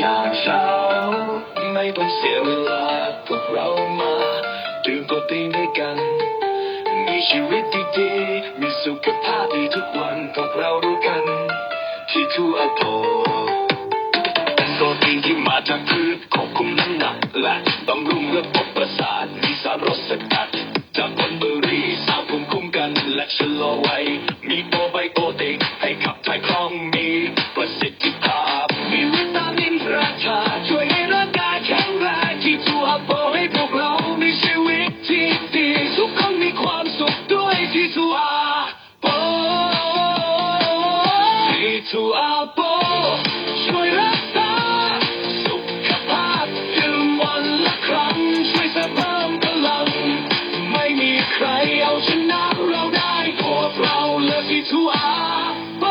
ยามเช้าไม่ต้องเสียเวลาพวกเรามาดื่มโปรตีด้วยกัน มีชีวิตดีๆมีสุขภาพดีทุกวันพวกเรารู้กัน ที่ทูอโปเป็นโปรตีนที่มาจากพืชควบคุมน้ำหนักและบำรุงระบบประสาทมีสารสกัดจากผลเบอร์รี่สร้างภูมิคุ้มกันและชะลอวัยมีโปรไบโอติก ขด้วยที่ทูอาโปที่ทูอาโปช่วยรักษาสุขภาพดื่มวันละครั้งช่วยเสริมเพิ่มพลัง ไม่มีใครเอาชนะเราได้พวกเราเลือกที่ทูอาโป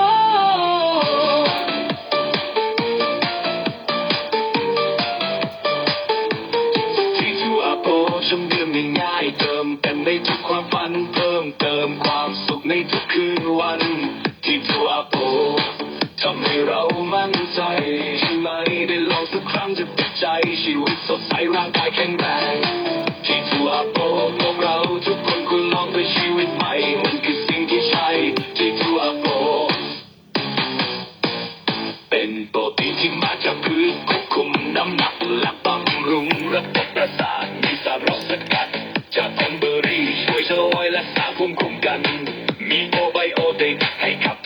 ที่ทูอาโปชมดือนง่ายๆเติมเต็มในทุกความฝัน วันที่ทูอาโปทำให้เรามั่นใจใช่ไหมได้ลองสักครั้งจะติดใจชีวิตสดใสร่างกายแข็งแรงที่ทูอาโปพวกเราทุกคนควรลองด้วยชีวิตใหม่มันคือสิ่งที่ใช่ที่ทูอาโปเป็นโปรตีนที่มาจากพืชควบคุมน้ำหนักและบำรุงระบบประสาทมีสารสกัดจากผลเบอรี่ช่วยชะลอวัยและสร้างภูมิคุ้มกัน มีโปรไบ